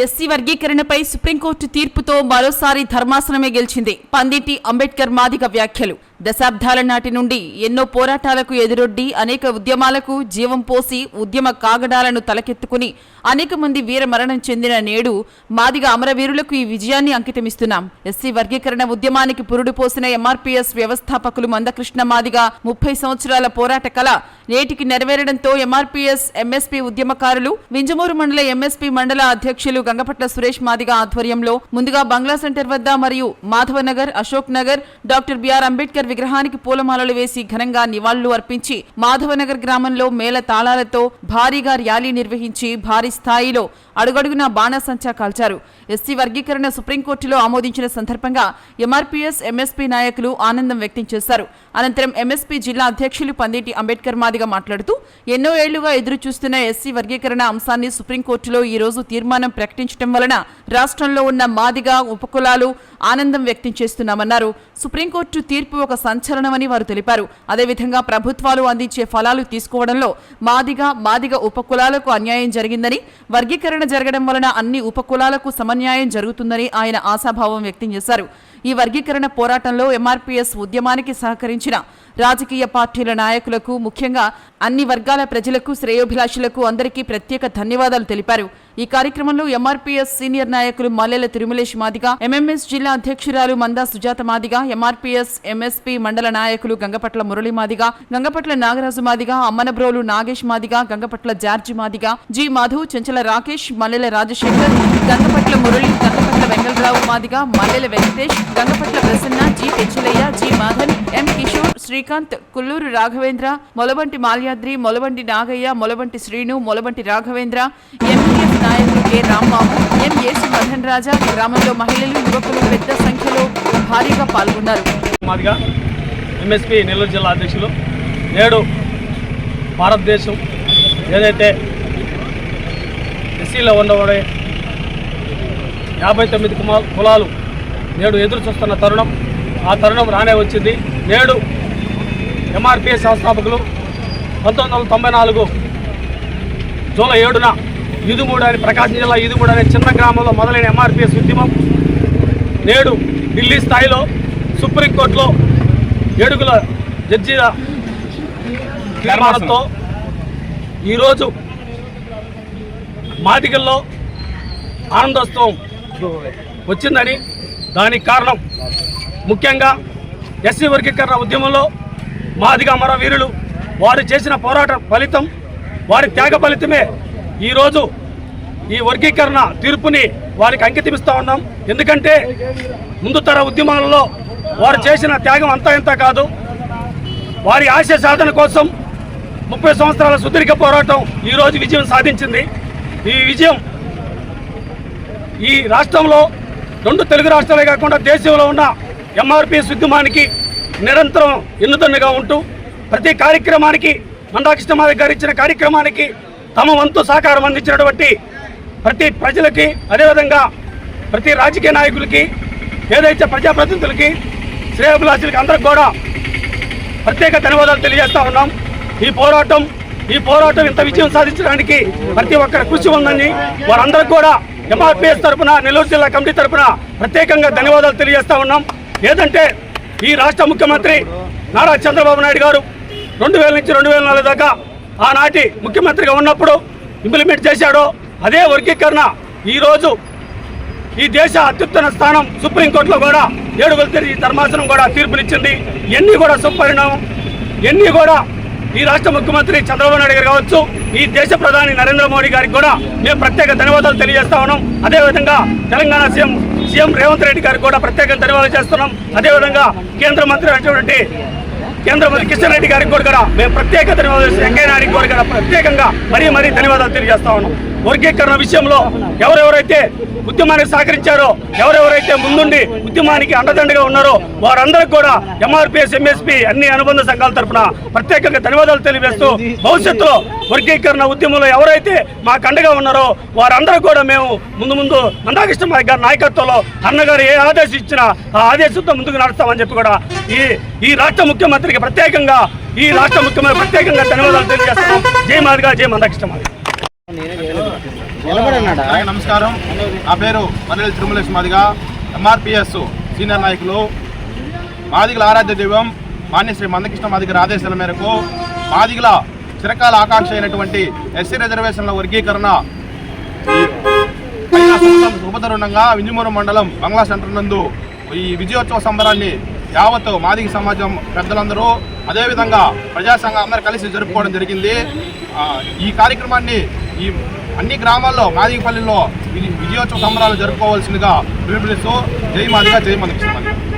SC వర్గీకరణపై supreme court తీర్పుతో మరోసారి ధర్మాసనమే గెలిచింది. పందిటి అంబేద్కర్ మాదిగ వ్యాఖ్యలు. దశాబ్దాల నాటి నుండి ఎన్నో పోరాటాలకు ఎదురొడ్డి అనేక ఉద్యమాలకు జీవం పోసి ఉద్యమ కాగడాలను తలకెత్తుకుని అనేక మంది వీర మరణం చెందిన నేడు మాదిగ అమరవీరులకు ఈ విజయాన్ని అంకితమిస్తున్నాం. ఎస్సీ వర్గీకరణ ఉద్యమానికి పురుడు పోసిన ఎంఆర్పీఎస్ వ్యవస్థాపకులు మందకృష్ణ మాదిగ ముప్పై సంవత్సరాల పోరాట కళ నేటికి నెరవేరడంతో ఎంఆర్పీఎస్ ఎంఎస్పీ ఉద్యమకారులు వింజమూరు మండల ఎంఎస్పీ మండల అధ్యక్షులు గంగపట్ల సురేష్ మాదిగ ఆధ్వర్యంలో ముందుగా బంగ్లా సెంటర్ వద్ద మరియు Madhavnagar Ashok Nagar doctor B R Ambedkar విగ్రహానికి పూలమాలలు వేసి ఘనంగా నివాళులు అర్పించి మాధవనగర్ గ్రామంలో మేళ తాళాలతో భారీగా ర్యాలీ నిర్వహించి భారీ స్థాయిలో అడుగడుగునా బాణసంచా కాల్చారు. ఎస్సీ వర్గీకరణ సుప్రీంకోర్టులో ఆమోదించిన సందర్భంగా ఎంఆర్పీఎస్ ఎంఎస్పీ నాయకులు ఆనందం వ్యక్తం చేశారు. అనంతరం ఎంఎస్పీ జిల్లా అధ్యక్షులు పందిటి అంబేద్కర్ మాదిగ మాట్లాడుతూ ఎన్నో ఏళ్ళుగా ఎదురు చూస్తున్న ఎస్సీ వర్గీకరణ అంశాన్ని సుప్రీంకోర్టులో ఈ రోజు తీర్మానం ప్రకటించడం వలన రాష్ట్రంలో ఉన్న మాదిగా ఉపకులాలు ఆనందం వ్యక్తం చేస్తున్నామన్నారు. సుప్రీంకోర్టు తీర్పు ఒక సంచలనమని వారు తెలిపారు. అదేవిధంగా ప్రభుత్వాలు అందించే ఫలాలు తీసుకోవడంలో మాదిగా మాదిగ ఉపకులాలకు అన్యాయం జరిగిందని వర్గీకరణ జరగడం వలన అన్ని ఉపకులాలకు సమన్యాయం జరుగుతుందని ఆయన ఆశాభావం వ్యక్తం చేశారు. ఈ వర్గీకరణ పోరాటంలో ఎంఆర్పీఎస్ ఉద్యమానికి సహకరించిన రాజకీయ పార్టీల నాయకులకు ముఖ్యంగా అన్ని వర్గాల ప్రజలకు శ్రేయోభిలాషులకు అందరికీ ప్రత్యేక ధన్యవాదాలు తెలిపారు. ఈ కార్యక్రమంలో ఎంఆర్పీఎస్ సీనియర్ నాయకులు మల్లెల తిరుమలేష్ మాదిగ ఎంఎంఎస్ జిల్లా అధ్యక్షురాలు మందా సుజాత మాదిగ ఎంఆర్పీఎస్ ఎంఎస్పీ మండల నాయకులు Gangapatla Murali Madiga Gangapatla Nagaraju Madiga Ammanabrolu Nagesh Madiga Gangapatla George Madiga G Madhu Chenchala Rakesh Mallela Rajasekhar Gangapatla Murali Gangapatla Vengalarao Madiga Mallela Venkatesh Gangapatla Prasanna G Pechulaiah G Madhan M Kishore Srikanth Kulluru Raghavendra Molabanti Malyadri Molabanti Nagaiah Molabanti Srinu Molabanti Raghavendra MPF నాయకులు K Rambabu M Yesu Madhan Raja గ్రామంలో మహిళలు యువకులు పెద్ద సంఖ్యలో భారీగా పాల్గొన్నారు. Madiga MSP Nellore జిల్లా అధ్యక్షులు నేడు భారతదేశం ఏదైతే ఎస్సీలో ఉండబడే యాభై తొమ్మిది కులాలు నేడు ఎదురు చూస్తున్న తరుణం. ఆ తరుణం రానే వచ్చింది. నేడు ఎంఆర్పిఏ సంస్థాపకులు పంతొమ్మిది వందల తొంభై నాలుగు జూలై ఏడున ఈదుమూడు అని ప్రకాశం జిల్లా ఈదుమూడు అనే చిన్న గ్రామంలో మొదలైన ఎంఆర్పిఎస్ ఉద్యమం. నేడు ఢిల్లీ స్థాయిలో సుప్రీంకోర్టులో ఏడుగుల జడ్జీల తీర్మానంతో ఈరోజు మాదిగల్లో ఆనందోత్సవం వచ్చిందని దానికి కారణం ముఖ్యంగా ఎస్సీ వర్గీకరణ ఉద్యమంలో మాదిగా మరో వీరులు వారు చేసిన పోరాట ఫలితం వారి త్యాగ ఫలితమే. ఈరోజు ఈ వర్గీకరణ తీర్పుని వారికి అంకితమిస్తూ ఉన్నాం. ఎందుకంటే ముందు తర ఉద్యమాలలో వారు చేసిన త్యాగం అంతా ఇంత కాదు. వారి ఆశయ సాధన కోసం ముప్పై సంవత్సరాల సుదీర్ఘ పోరాటం ఈరోజు విజయం సాధించింది. ఈ విజయం ఈ రాష్ట్రంలో రెండు తెలుగు రాష్ట్రాలే కాకుండా దేశంలో ఉన్న ఎంఆర్పి ఉద్యమానికి నిరంతరం ఎన్నుదన్నుగా ఉంటూ ప్రతి కార్యక్రమానికి మందాకృష్ణమాధవ్ గారు ఇచ్చిన కార్యక్రమానికి తమ వంతు సహకారం అందించినటువంటి ప్రతి ప్రజలకి అదేవిధంగా ప్రతి రాజకీయ నాయకులకి ఏదైతే ప్రజాప్రతినిధులకి శ్రేయభిలాషులకి అందరికి కూడా ప్రత్యేక ధన్యవాదాలు తెలియజేస్తా ఉన్నాం. ఈ పోరాటం ఈ పోరాటం ఇంత విజయం సాధించడానికి ప్రతి ఒక్కరి కృషి ఉందని వారందరికి కూడా ఎంఆర్పిఎస్ తరపున నెల్లూరు జిల్లా కమిటీ తరపున ప్రత్యేకంగా ధన్యవాదాలు తెలియజేస్తా ఉన్నాం. ఏదంటే ఈ రాష్ట్ర ముఖ్యమంత్రి నారా చంద్రబాబు నాయుడు గారు రెండు వేల నుంచి రెండు వేల నాలుగు దాకా ఆనాటి ముఖ్యమంత్రిగా ఉన్నప్పుడు ఇంప్లిమెంట్ చేశాడో అదే వర్గీకరణ ఈరోజు ఈ దేశ అత్యుత్తమ స్థానం సుప్రీంకోర్టులో కూడా ఏడుగుల తిరిగి ధర్మాసనం కూడా తీర్పునిచ్చింది. ఎన్ని కూడా సుపరిణామం ఎన్ని కూడా ఈ రాష్ట్ర ముఖ్యమంత్రి చంద్రబాబు నాయుడు గారు కావచ్చు ఈ దేశ ప్రధాని నరేంద్ర మోడీ గారికి కూడా మేము ప్రత్యేక ధన్యవాదాలు తెలియజేస్తా ఉన్నాం. అదేవిధంగా తెలంగాణ సీఎం సీఎం రేవంత్ రెడ్డి గారికి కూడా ప్రత్యేక ధన్యవాదాలు చేస్తున్నాం. అదేవిధంగా కేంద్ర మంత్రి అయినటువంటి కేంద్ర మంత్రి కిషన్ రెడ్డి గారికి కూడా మేము ప్రత్యేక ధన్యవాదాలు వెంకయ్య నాయుడికి కూడా కూడా ప్రత్యేకంగా మరీ మరీ ధన్యవాదాలు తెలియజేస్తా ఉన్నాం. వర్గీకరణ విషయంలో ఎవరెవరైతే ఉద్యమానికి సహకరించారో ఎవరెవరైతే ముందుండి ఉద్యమానికి అండదండగా ఉన్నారో వారందరికీ కూడా ఎంఆర్పిఎస్ ఎంఎస్పి అన్ని అనుబంధ సంఘాల తరఫున ప్రత్యేకంగా ధన్యవాదాలు తెలియజేస్తూ భవిష్యత్తులో వర్గీకరణ ఉద్యమంలో ఎవరైతే మాకు అండగా ఉన్నారో వారందరూ కూడా మేము ముందు ముందు మందాకృష్ణ నాయక్ గారి నాయకత్వంలో అన్నగారు ఏ ఆదేశం ఇచ్చినా ఆ ఆదేశంతో ముందుకు నడుస్తామని చెప్పి కూడా ఈ ఈ రాష్ట్ర ముఖ్యమంత్రికి ప్రత్యేకంగా ఈ రాష్ట్ర ముఖ్యమంత్రి ప్రత్యేకంగా ధన్యవాదాలు తెలియజేస్తున్నాం. జై మాదిగా జై మందాకృష్ణ మాదిగా నమస్కారం. నా పేరు మల్లెల తిరుమలేష్ మాదిగా ఎంఆర్పిఎస్ సీనియర్ నాయకులు. మాదిగల ఆరాధ్య దైవం మాన్యశ్రీ మందకృష్ణ మాదిగల ఆదేశాల మేరకు మాదిగల చిరకాల ఆకాంక్ష అయినటువంటి ఎస్సీ రిజర్వేషన్ల వర్గీకరణ ఉపతరుణంగా వింజమూరు మండలం బంగ్లా సెంటర్ నందు ఈ విజయోత్సవ సంబరాన్ని యావత్ మాదిగ సమాజం పెద్దలందరూ అదేవిధంగా ప్రజాసంఘం అందరూ కలిసి జరుపుకోవడం జరిగింది. ఈ కార్యక్రమాన్ని ఈ అన్ని గ్రామాల్లో మాదిగపల్లిలో విజయోత్సవ సంబరాలు జరుపుకోవాల్సిందిగా పిలుపునిస్తూ జై మాదిగా జై మందకృష్ణ